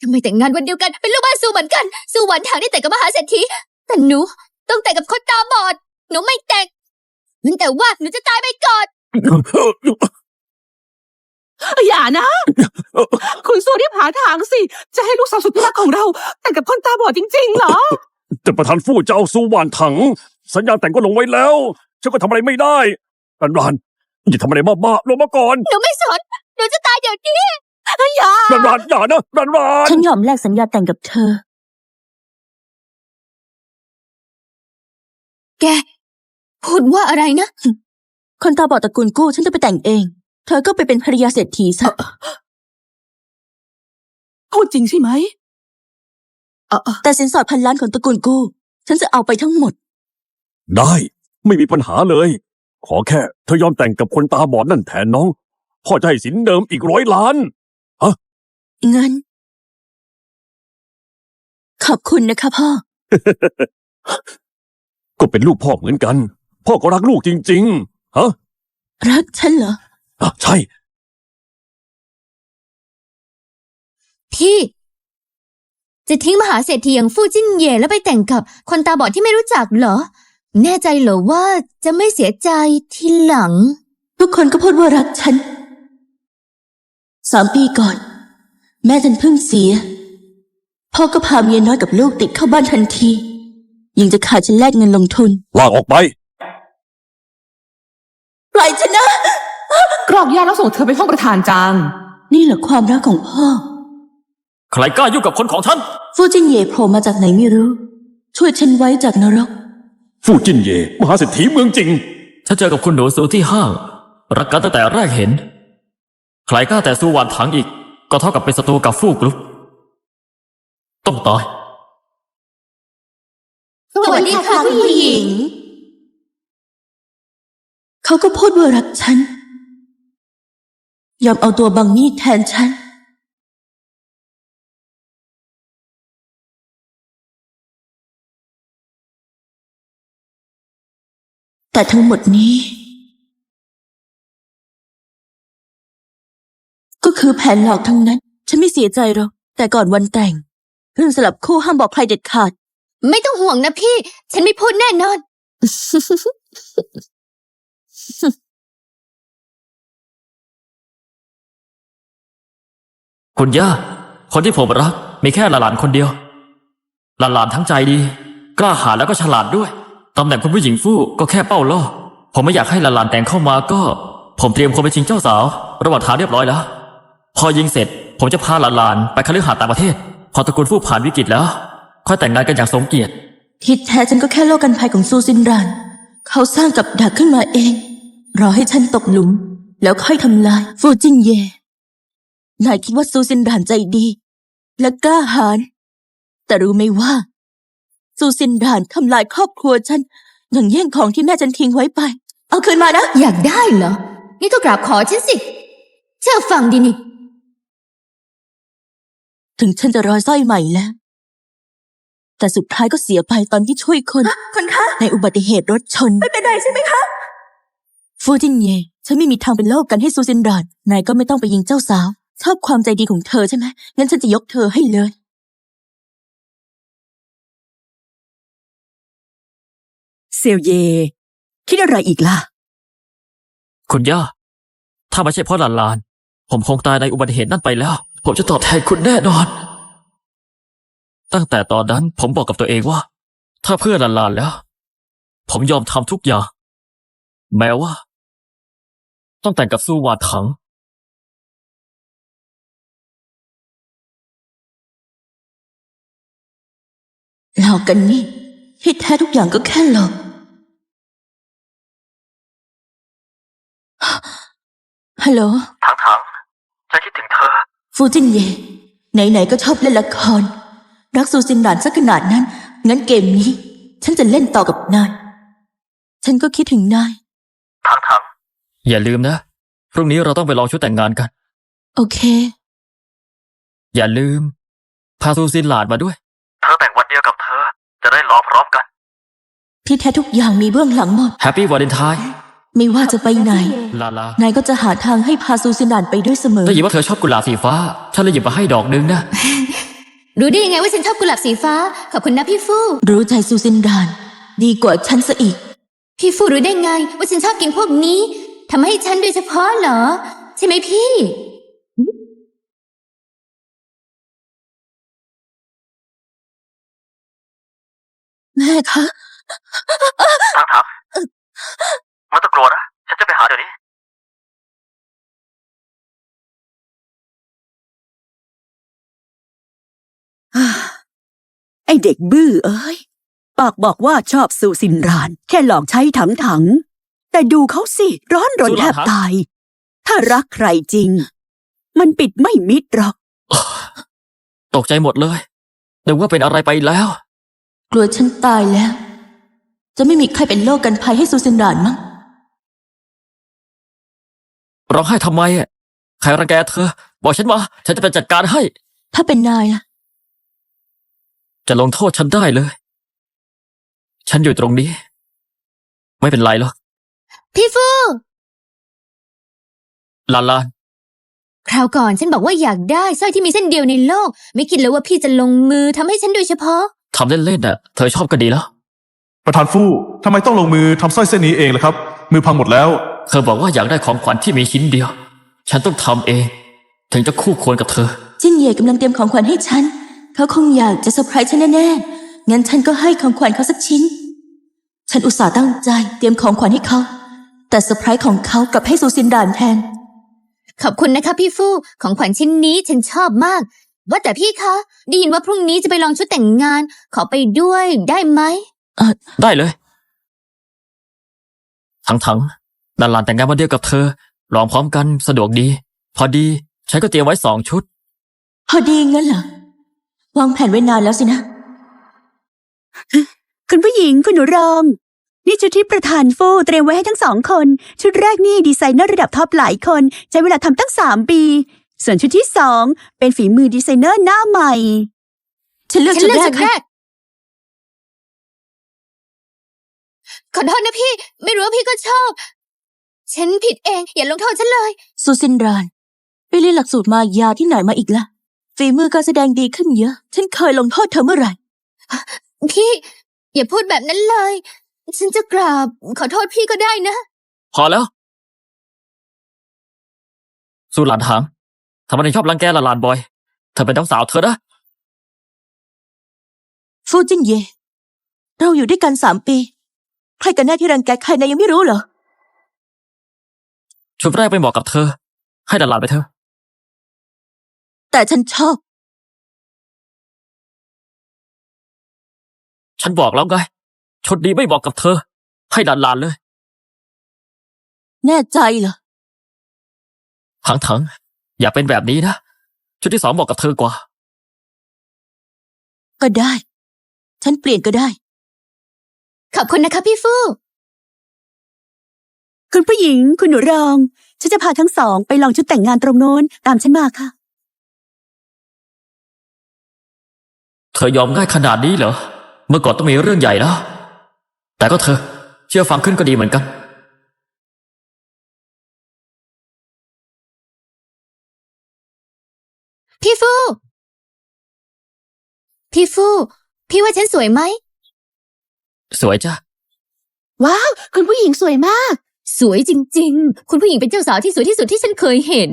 ทำไมแต่งงานวันเดียวกันเป็นลูกบ้านสู้เหมือนกัน สู้หวันทางได้แต่งกับมหาเศรษฐีแต่หนูต้องแต่งกับคนตาบอด หนูไม่แต่งงั้นแต่ว่าหนูจะตายไปก่อนอย่านะ คุณสู้ที่ผาทางสิ จะให้ลูกสาวสุดที่รักของเรา แต่งกับคนตาบอดจริงๆเหรอ แต่ประธานฟู่เจ้าสู้หวานถัง สัญญาแต่งก็ลงไว้แล้ว ฉันก็ทำอะไรไม่ได้รันรันอย่าทำอะไรบ้าๆลงมาก่อน หนูไม่สน หนูจะตายเดี๋ยวนี้ อย่ารันรันอย่านะรันรันฉันยอมแลกสัญญาแต่งกับเธอ แก พูดว่าอะไรนะ คนตาบอดตระกูลกู้ฉันจะไปแต่งเอง เธอก็ไปเป็นภรรยาเศรษฐีซะ พูดจริงใช่ไหมเออเออแต่สินสอดพันล้านของตระกูลกู้ ฉันจะเอาไปทั้งหมด ได้ ไม่มีปัญหาเลย ขอแค่ เธอยอมแต่งกับคนตาบอดนั่นแทนน้อง พ่อจะให้สินเดิมอีกร้อยล้านเงินขอบคุณนะคะพ่อ ก็เป็นลูกพ่อเหมือนกัน พ่อก็รักลูกจริง ๆ ฮะรักฉันเหรอ อะใช่ พี่ จะทิ้งมหาเศรษฐีอย่างฟู่จิ้นเย่แล้วไปแต่งกับคนตาบอดที่ไม่รู้จักเหรอ แน่ใจเหรอว่าจะไม่เสียใจทีหลัง ทุกคนก็พูดว่ารักฉัน สามปีก่อน แม่ฉันเพิ่งเสีย พ่อก็พาเมียน้อยกับลูกติดเข้าบ้านทันที ยังจะขาดฉันแลกเงินลงทุน ลากออกไป ปล่อยฉันนะ กรอกยาแล้วส่งเธอไปห้องประธานจาง นี่เหรอความรักของพ่อ ใครกล้ายุ่งกับคนของฉันฟูจินเย่โผล่มาจากไหนไม่รู้ ช่วยฉันไว้จากนรก ฟู่จินเย่มหาเศรษฐีเมืองจริง ฉันเจอกับคุณหนูซูที่ห้าง รักกันตั้งแต่แรกเห็น ใครกล้าแต่สู้หวานถังอีก ก็เท่ากับเป็นศัตรูกับฟู่กรุ๊ปต้องตายสวัสดีค่ะคุณผู้หญิง เขาก็พูดว่ารักฉัน ยอมเอาตัวบังมีดแทนฉัน แต่ทั้งหมดนี้ คือแผนหลอกทั้งนั้น ฉันไม่เสียใจหรอก แต่ก่อนวันแต่ง เรื่องสลับคู่ห้ามบอกใครเด็ดขาด ไม่ต้องห่วงนะพี่ ฉันไม่พูดแน่นอน คุณย่า คนที่ผมรัก มีแค่หลานๆคนเดียว หลานๆทั้งใจดี กล้าหาญแล้วก็ฉลาดด้วยตำแหน่งคุณผู้หญิงฟู่ก็แค่เป้าล่อ ผมไม่อยากให้หลานๆแต่งเข้ามาก็ ผมเตรียมคนไปชิงเจ้าสาว ระหว่างทางเรียบร้อยแล้ว พอยิงเสร็จ ผมจะพาหลานๆไปคฤหาสน์ต่างประเทศ พอตระกูลฟู่ผ่านวิกฤตแล้ว ค่อยแต่งงานกันอย่างสมเกียรติ ที่แท้ฉันก็แค่โลกกันภัยของซูซินราน เขาสร้างกับดักขึ้นมาเอง รอให้ฉันตกหลุม แล้วค่อยทำลาย ฟูจินเย่นายคิดว่าซูซินรานใจดี และกล้าหาญแต่รู้ไหมว่า ซูซินรานทำลายครอบครัวฉันอย่างแย่งของที่แม่ฉันทิ้งไว้ไป เอาคืนมานะ อยากได้เหรอ นี่ก็กราบขอฉันสิ เชื่อฟังดีนี่ ถึงฉันจะรอยสร้อยใหม่แล้ว แต่สุดท้ายก็เสียไปตอนที่ช่วยคนคนคะ ในอุบัติเหตุรถชน ไม่เป็นไรใช่ไหมคะ ฟูจินเย่ฉันไม่มีทางเป็นโลกกันให้ซูซินรานนายก็ไม่ต้องไปยิงเจ้าสาว ชอบความใจดีของเธอใช่ไหมงั้นฉันจะยกเธอให้เลย เซลเย คิดอะไรอีกล่ะ คุณย่า ถ้าไม่ใช่เพราะหลานๆผมคงตายในอุบัติเหตุนั่นไปแล้ว ผมจะตอบแทนคุณแน่นอน ตั้งแต่ตอนนั้นผมบอกกับตัวเองว่า ถ้าเพื่อหลานๆแล้ว ผมยอมทำทุกอย่าง แม้ว่า ต้องแต่งกับสู้หวาดถังหลอกกันนี่ที่แท้ทุกอย่างก็แค่หลอกฮัลโหลถังถังฉันคิดถึงเธอ ฟูจินเย่ไหนๆก็ชอบเล่นละคร รักซูซินรานสักขนาดนั้น งั้นเกมนี้ ฉันจะเล่นต่อกับนาย ฉันก็คิดถึงนาย ถังถังอย่าลืมนะ พรุ่งนี้เราต้องไปลองชุดแต่งงานกัน โอเค อย่าลืม พาซูซินหลาดมาด้วย เธอแต่งวันเดียวกับเธอ จะได้รอพร้อมกัน ที่แท้ทุกอย่างมีเบื้องหลังหมด แฮปปี้วาเลนไทน์ ไม่ว่าจะไปไหน ลาลานายก็จะหาทางให้พาซูซินดานไปด้วยเสมอ ได้ยินว่าเธอชอบกุหลาบสีฟ้า ฉันเลยหยิบมาให้ดอกนึงนะ รู้ได้ยังไงว่าฉันชอบกุหลาบสีฟ้า ขอบคุณนะพี่ฟู่ รู้ใจซูซินรานดีกว่าฉันซะอีก พี่ฟูรู้ได้ไง ว่าฉันชอบกินพวกนี้ ทำให้ฉันโดยเฉพาะเหรอ ใช่ไหมพี่ แม่คะถังถัง ไม่ต้องกลัวนะ ฉันจะไปหาเดี๋ยวนี้อ่าไอเด็กบื้อเอ้ย ปากบอกว่าชอบสูสินราน แค่หลอกใช้ถังถังๆแต่ดูเขาสิ ร้อนรนสุแทราบถังตาย ถ้ารักใครจริง มันปิดไม่มิดหรอก ตกใจหมดเลยนึกว่าเป็นอะไรไปแล้ว กลัวฉันตายแล้ว จะไม่มีใครเป็นโรคกันภัยให้ซูซินรานมั้ง ร้องไห้ทำไมอะใครรังแกเธอ บอกฉันมา ฉันจะไปจัดการให้ ถ้าเป็นนายล่ะ จะลงโทษฉันได้เลย ฉันอยู่ตรงนี้ ไม่เป็นไรหรอกพี่ฟู่ลานลานคราวก่อนฉันบอกว่าอยากได้สร้อยที่มีเส้นเดียวในโลก ไม่คิดเลยว่าพี่จะลงมือทำให้ฉันโดยเฉพาะ ทำเล่นๆน่ะ เธอชอบก็ดีแล้ว ประธานฟู่ทำไมต้องลงมือทำสร้อยเส้นนี้เองล่ะครับ มือพังหมดแล้ว เธอบอกว่าอยากได้ของขวัญที่มีชิ้นเดียว ฉันต้องทำเอง ถึงจะคู่ควรกับเธอ จิ้นเหย่กำลังเตรียมของขวัญให้ฉัน เขาคงอยากจะเซอร์ไพรส์ฉันแน่ๆ งั้นฉันก็ให้ของขวัญเขาสักชิ้น ฉันอุตส่าห์ตั้งใจเตรียมของขวัญให้เขา แต่เซอร์ไพรส์ของเขากลับให้ซูซินดานแทน ขอบคุณนะคะพี่ฟู่ของขวัญชิ้นนี้ฉันชอบมาก ว่าแต่พี่คะได้ยินว่าพรุ่งนี้จะไปลองชุดแต่งงาน ขอไปด้วยได้ไหม ได้เลย ทั้งๆ ลานลานแต่งงานวันเดียวกับเธอลองพร้อมกันสะดวกดี พอดีฉันก็เตรียมไว้สองชุด พอดีงั้นเหรอ วางแผนไว้นานแล้วสินะ คุณผู้หญิงคุณหนูรอง นี่ชุดที่ประธานฟู่เตรียมไว้ให้ทั้งสองคน ชุดแรกนี่ดีไซเนอร์ระดับท็อปหลายคน ใช้เวลาทำตั้งสามปี ส่วนชุดที่สองเป็นฝีมือดีไซเนอร์หน้าใหม่ ฉันเลือกฉันชุดเลือกแรชุกดค่ะแรกขอโทษนะพี่ ไม่รู้ว่าพี่ก็ชอบ ฉันผิดเอง อย่าลงโทษฉันเลย ซูซินรานไปเรียนหลักสูตรมายาที่ไหนมาอีกล่ะฝีมือการแสดงดีขึ้นเยอะ ฉันเคยลงโทษเธอเมื่อไหร่ พี่ อย่าพูดแบบนั้นเลย ฉันจะกราบขอโทษพี่ก็ได้นะ พอแล้ว สู้หลานหางทำไมถึงชอบรังแกหลานๆบ่อย เธอเป็นน้องสาวเธอนะ ฟูจินเย่เราอยู่ด้วยกันสามปี ใครกันแน่ที่รังแกใครนายยังไม่รู้เหรอ ชุดแรกไปเหมาะกับเธอ ให้หลานๆไปเถอะ แต่ฉันชอบ ฉันบอกแล้วไง ชุดนี้ไม่เหมาะกับเธอ ให้หลานๆเลย แน่ใจเหรอถังๆอย่าเป็นแบบนี้นะ ชุดที่สองเหมาะกับเธอกว่า ก็ได้ ฉันเปลี่ยนก็ได้ ขอบคุณนะคะพี่ฟู่ คุณผู้หญิง คุณหนูรอง ฉันจะพาทั้งสองไปลองชุดแต่งงานตรงโน้น ตามฉันมาค่ะ เธอยอมง่ายขนาดนี้เหรอ เมื่อก่อนต้องมีเรื่องใหญ่แล้ว แต่ก็เธอ เชื่อฟังขึ้นก็ดีเหมือนกัน พี่ฟู่พี่ฟู่พี่ว่าฉันสวยไหม สวยจ้ะ ว้าว คุณผู้หญิงสวยมาก สวยจริง ๆ คุณผู้หญิงเป็นเจ้าสาวที่สวยที่สุดที่ฉันเคยเห็น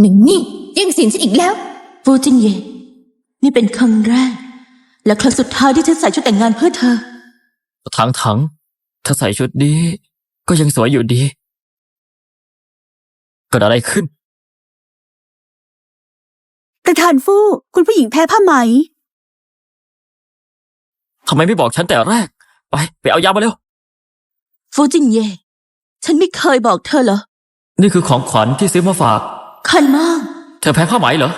หนึ่งนี่แย่งสินฉันอีกแล้ว ฟูจินเย่นี่เป็นครั้งแรก และครั้งสุดท้ายที่ฉันใส่ชุดแต่งงานเพื่อเธอถังๆถ้าใส่ชุดนี้ ก็ยังสวยอยู่ดีเกิดอะไรขึ้น ประธานฟู่คุณผู้หญิงแพ้ผ้าไหม ทำไมไม่บอกฉันแต่แรก ไป ไปเอายามาเร็ว ฟูจินเย่ ฉันไม่เคยบอกเธอเหรอ นี่คือของขวัญที่ซื้อมาฝาก คันมาก เธอแพ้ผ้าไหมเหรอ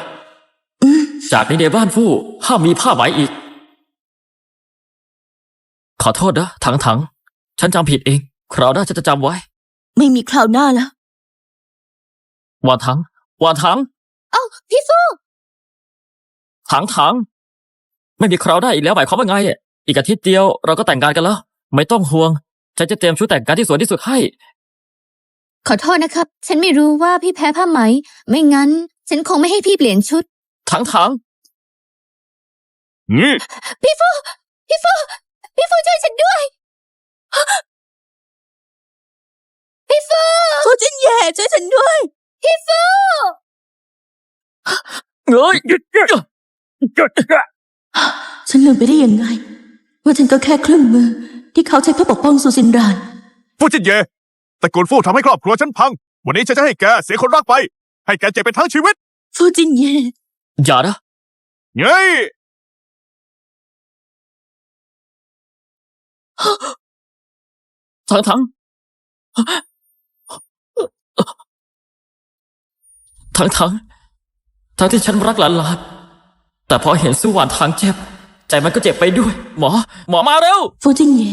อืม จากนี้ในบ้านฟู่ห้ามมีผ้าไหมอีก ขอโทษนะถังถังๆฉันจำผิดเอง คราวหน้าฉันจะจำไว้ ไม่มีคราวหน้าแล้ว วานถัง วานถัง เอ้า พี่ฟู่ถังถังๆไม่มีคราวหน้าอีกแล้วหมายความว่าไงอะอีกอาทิตย์เดียวเราก็แต่งงานกันแล้ว ไม่ต้องห่วง ฉันจะเตรียมชุดแต่งงานที่สวยที่สุดให้ ขอโทษนะครับ ฉันไม่รู้ว่าพี่แพ้ผ้าไหม ไม่งั้น ฉันคงไม่ให้พี่เปลี่ยนชุดถังถังนี่พี่ฟูพี่ฟูพี่ฟูช่วยฉันด้วย พี่ฟูฟูจินเย่ช่วยฉันด้วย พี่ฟูเอ้ยฉันลืมไปได้ยังไง ว่าฉันก็แค่เครื่องมือ ที่เขาใช้เพื่อปกป้องซูซินราน ฟูจินเย่ตระกูลฟู่ทำให้ครอบครัวฉันพัง วันนี้ฉันจะให้แกเสียคนรักไป ให้แกเจ็บไปทั้งชีวิตฟูจินเย่ อย่านะ เย้ยถังถังถังถังทั้งที่ฉันรักหลานหลานแต่พอเห็นสู้หวานทางเจ็บ ใจมันก็เจ็บไปด้วย หมอ หมอมาเร็ว ฟูจินเย่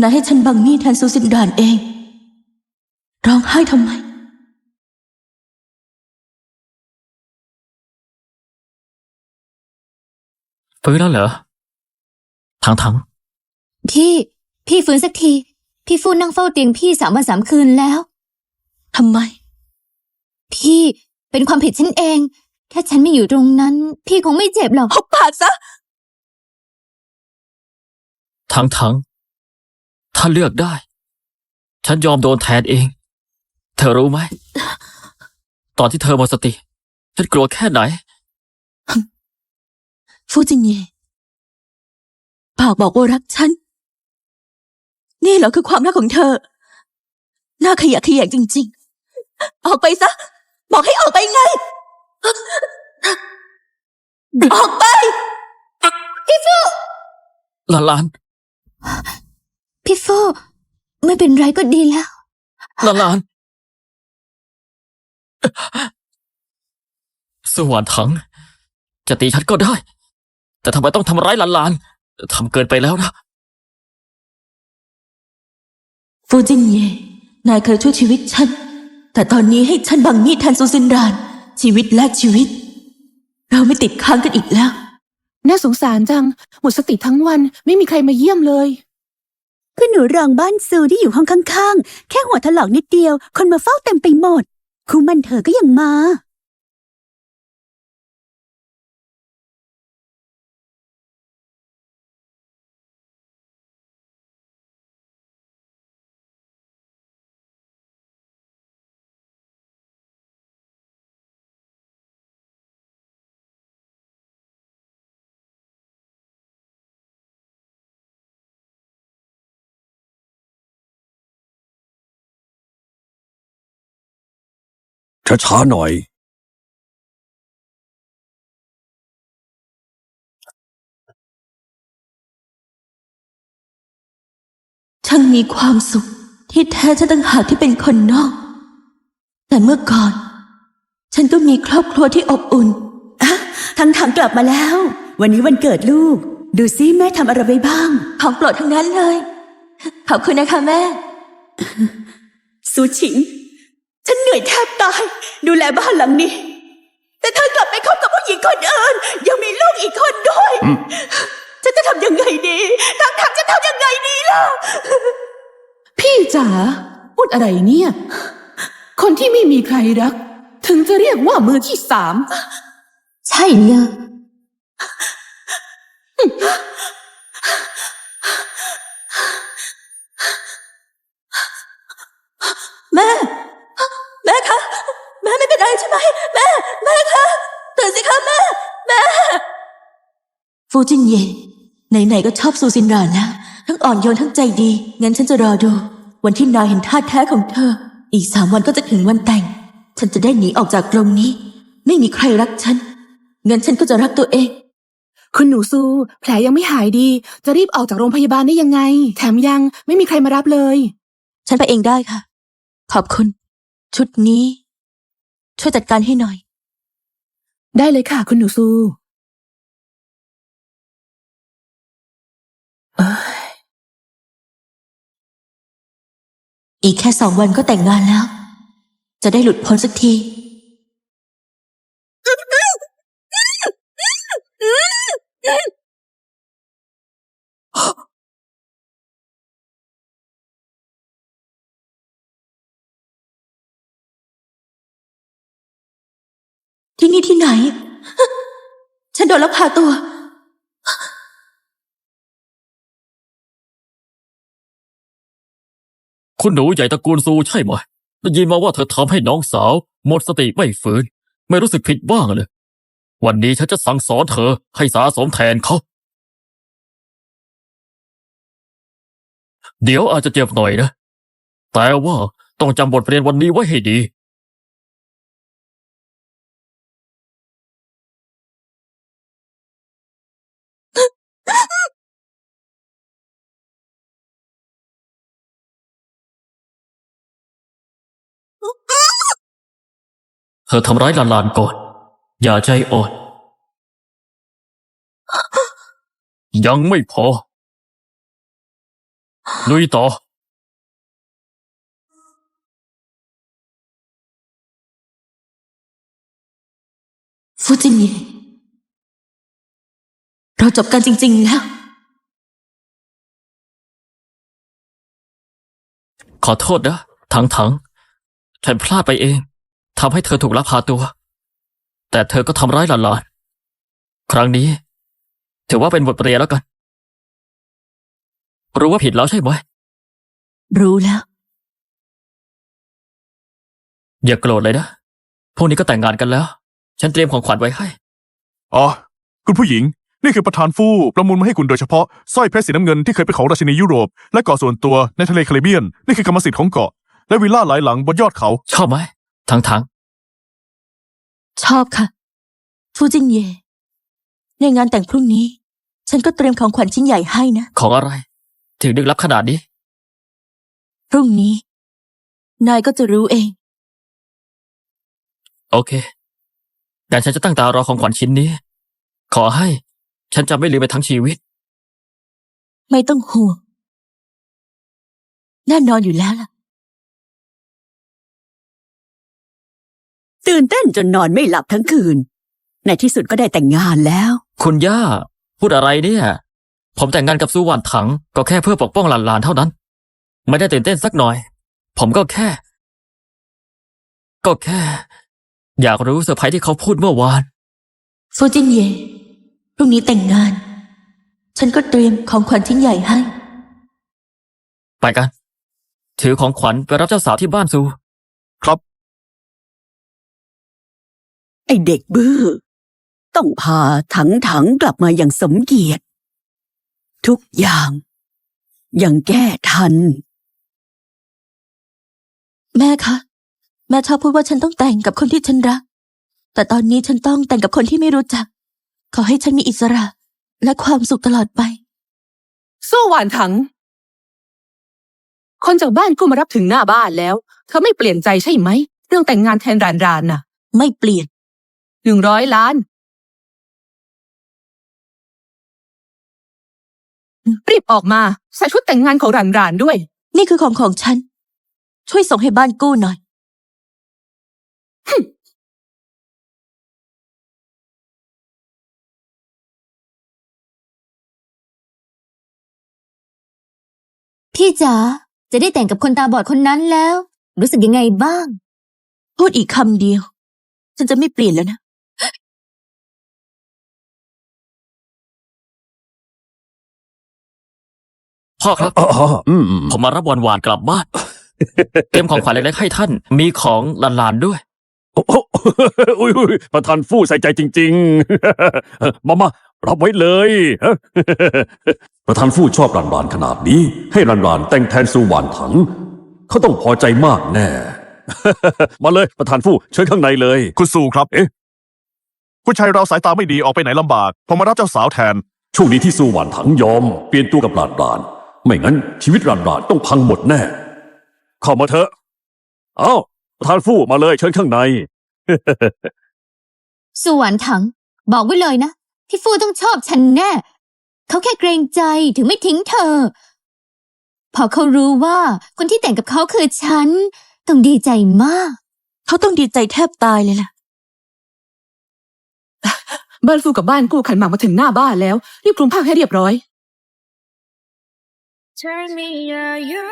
นายให้ฉันบังมีดแทนซูซินรานเอง ร้องไห้ทำไม ฟื้นแล้วเหรอถังถังพี่ พี่ฟื้นสักที พี่ฟูนั่งเฝ้าเตียงพี่สามวันสามคืนแล้ว ทำไม พี่เป็นความผิดฉันเอง ถ้าฉันไม่อยู่ตรงนั้น พี่คงไม่เจ็บหรอกหุบปากซะ ถังถังถ้าเลือกได้ ฉันยอมโดนแทนเอง เธอรู้ไหม ตอนที่เธอหมดสติ ฉันกลัวแค่ไหน ฟูจินเย่ปากบอกว่ารักฉัน นี่เหรอคือความรักของเธอ น่าขยะแขยงจริง ๆ ออกไปซะ บอกให้ออกไปไง ออกไปหลานหลาน พี่ฟูไม่เป็นไรก็ดีแล้ว หลานหลานสวรรค์ถัง จะตีฉันก็ได้ แต่ทำไมต้องทำร้ายหลานหลานทำเกินไปแล้วนะ ฟูจินเย่นายเคยช่วยชีวิตฉัน แต่ตอนนี้ให้ฉันบังมีดแทนซูซินราน ชีวิตแลกชีวิต เราไม่ติดค้างกันอีกแล้ว น่าสงสารจัง หมดสติทั้งวันไม่มีใครมาเยี่ยมเลย คือหนูรองบ้านซูที่อยู่ห้องข้างๆ แค่หัวถลอกนิดเดียว คนมาเฝ้าเต็มไปหมด คุณมันเธอก็ยังมา ช้าๆหน่อย ช่างมีความสุขที่แท้ฉันต่างหากที่เป็นคนนอก แต่เมื่อก่อน ฉันก็มีครอบครัวที่อบอุ่นทั้งถังกลับมาแล้ว วันนี้วันเกิดลูก ดูซิแม่ทำอะไรไปบ้าง ของโปรดทั้งนั้นเลย ขอบคุณนะคะแม่ ซูชิง ฉันเหนื่อยแทบตาย ดูแลบ้านหลังนี้ แต่เธอกลับไปคบกับผู้หญิงคนอื่น ยังมีลูกอีกคนด้วย ฉันจะทำยังไงดีทางทางจะทำยังไงดีล่ะ พี่จ๋าพูดอะไรเนี่ย คนที่ไม่มีใครรัก ถึงจะเรียกว่ามือที่สาม ใช่เลย แม่ แม่คะ แม่ไม่เป็นไรใช่ไหม แม่ แม่คะตื่นสิคะแม่ แม่ ฟู จินเย่ไหนๆก็ชอบซูซินรานแล้วทั้งอ่อนโยนทั้งใจดี งั้นฉันจะรอดู วันที่นายเห็นท่าแท้ของเธอ อีกสามวันก็จะถึงวันแต่ง ฉันจะได้หนีออกจากกรงนี้ ไม่มีใครรักฉัน งั้นฉันก็จะรักตัวเอง คุณหนูซู แผลยังไม่หายดี จะรีบออกจากโรงพยาบาลได้ยังไง แถมยังไม่มีใครมารับเลย ฉันไปเองได้ค่ะ ขอบคุณ ชุดนี้ ช่วยจัดการให้หน่อย ได้เลยค่ะ คุณหนูซูเอ้ย อีกแค่สองวันก็แต่งงานแล้ว จะได้หลุดพ้นสักที ที่นี่ที่ไหน ฉันโดนลักพาตัว คุณหนูใหญ่ตระกูลซูใช่ไหมได้ยินมาว่าเธอทำให้น้องสาว หมดสติไม่ฟื้น ไม่รู้สึกผิดบ้างเลย วันนี้ฉันจะสั่งสอนเธอให้สาสมแทนเขา เดี๋ยวอาจจะเจ็บหน่อยนะ แต่ว่าต้องจำบทเรียนวันนี้ไว้ให้ดี เธอทำร้ายหลานๆก่อน อย่าใจอ่อน ยังไม่พอ ลุยต่อ ฟูจินเย่เราจบกันจริง ๆ แล้ว ขอโทษนะถังถังๆฉันพลาดไปเอง ทำให้เธอถูกลักพาตัว แต่เธอก็ทำร้ายหลานๆ ครั้งนี้ ถือว่าเป็นบทเรียนแล้วกัน รู้ว่าผิดแล้วใช่ไหม รู้แล้ว อย่าโกรธเลยนะ พวกนี้ก็แต่งงานกันแล้ว ฉันเตรียมของขวัญไว้ให้ อ๋อ คุณผู้หญิง นี่คือประธานฟู่ประมูลมาให้คุณโดยเฉพาะสร้อยเพชรสีน้ำเงินที่เคยเป็นของราชินียุโรป และเกาะส่วนตัวในทะเลแคริบเบียน นี่คือกรรมสิทธิ์ของเกาะ และวิลล่าหลายหลังบนยอดเขา ชอบไหม ถังถังชอบค่ะ ฟูจินเย่ในงานแต่งพรุ่งนี้ ฉันก็เตรียมของขวัญชิ้นใหญ่ให้นะๆของอะไร ถึงดึกลับขนาดนี้ พรุ่งนี้ นายก็จะรู้เอง โอเคงั้นฉันจะตั้งตารอของขวัญชิ้นนี้ ขอให้ ฉันจะไม่ลืมไปทั้งชีวิต ไม่ต้องห่วงแน่นอนอยู่แล้วล่ะ ตื่นเต้นจนนอนไม่หลับทั้งคืน ในที่สุดก็ได้แต่งงานแล้ว คุณย่า พูดอะไรเนี่ย ผมแต่งงานกับซูหวานถัง ก็แค่เพื่อปกป้องหลานๆเท่านั้น ไม่ได้ตื่นเต้นสักหน่อย ผมก็แค่ ก็แค่ อยากรู้เซอร์ไพรส์ที่เขาพูดเมื่อวานฟูจินเย่พรุ่งนี้แต่งงาน ฉันก็เตรียมของขวัญชิ้นใหญ่ให้ ไปกัน ถือของขวัญไปรับเจ้าสาวที่บ้านซู ครับ ไอเด็กบื้อ ต้องพาถังถังๆกลับมาอย่างสมเกียรติ ทุกอย่าง ยังแก้ทัน แม่คะ แม่ชอบพูดว่าฉันต้องแต่งกับคนที่ฉันรัก แต่ตอนนี้ฉันต้องแต่งกับคนที่ไม่รู้จัก ขอให้ฉันมีอิสระ และความสุขตลอดไป สู้หวานถัง คนจากบ้านกูมารับถึงหน้าบ้านแล้ว เธอไม่เปลี่ยนใจใช่ไหม เรื่องแต่งงานแทนรานรานน่ะ ไม่เปลี่ยน หนึ่งร้อยล้าน รีบออกมาใส่ชุดแต่งงานของรานรานด้วย นี่คือของของฉัน ช่วยส่งให้บ้านกู้หน่อย พี่จ๋าจะได้แต่งกับคนตาบอดคนนั้นแล้ว รู้สึกยังไงบ้าง พูดอีกคำเดียว ฉันจะไม่เปลี่ยนแล้วนะ พ่อครับ อ๋ออืมอืมผมมารับวันหวานกลับบ้าน เตรียมของขวัญเล็กๆให้ท่าน มีของหลานๆด้วย โอ้โหอุ้ยอุ้ยประธานฟู่ใส่ใจจริง ๆ มามารับไว้เลย ประธานฟู่ชอบรันรานขนาดนี้ ให้รันรานแต่งแทนซูหวานถัง เขาต้องพอใจมากแน่ มาเลยประธานฟู่เชิญข้างในเลย คุณซูครับ เอ๊ะผู้ชายเราสายตาไม่ดีออกไปไหนลำบาก ผมมารับเจ้าสาวแทน ช่วงนี้ที่ซูหวานถังยอม เปลี่ยนตัวกับรานราน ไม่งั้นชีวิตรานรานต้องพังหมดแน่ เข้ามาเถอะ เอ้าประธานฟู่มาเลยเชิญข้างในสวรรค์ถัง บอกไว้เลยนะ พี่ฟูต้องชอบฉันแน่ เขาแค่เกรงใจถึงไม่ทิ้งเธอ พอเขารู้ว่าคนที่แต่งกับเขาคือฉัน ต้องดีใจมาก เขาต้องดีใจแทบตายเลยล่ะ บ้านฟูกับบ้านกูขันหมากมาถึงหน้าบ้านแล้ว รีบคลุมผ้าให้เรียบร้อย Turn me a your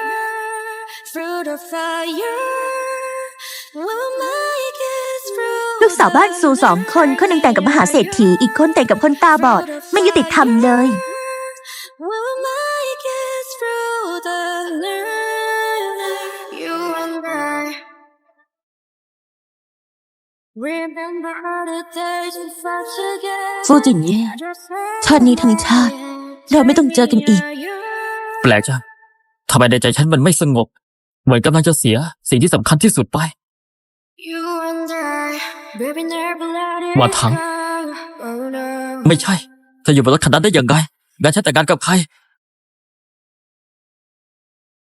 fruit of fire. We'll make it through ลูกสาวบ้านซูสองคนคนหนึ่งแต่งกับมหาเศรษฐีอีกคนแต่งกับคนตาบอด ไม่ยุติธรรมเลย We'll make it through the night. You and I. Remember the days we fought together. ฟูจินเย่ ชาตินี้ทั้งชาติ เราไม่ต้องเจอกันอีกแป ลกจังทำไมในใจฉันมันไม่สงบ เหมือนกำลังจะเสียสิ่งที่สำคัญที่สุดไป You and I, baby, never let it ว่าถัง go. Oh, no. ไม่ใช่เธออยู่บนรถคันนั้นได้ยังไงงั้นฉันแต่งงานกับใคร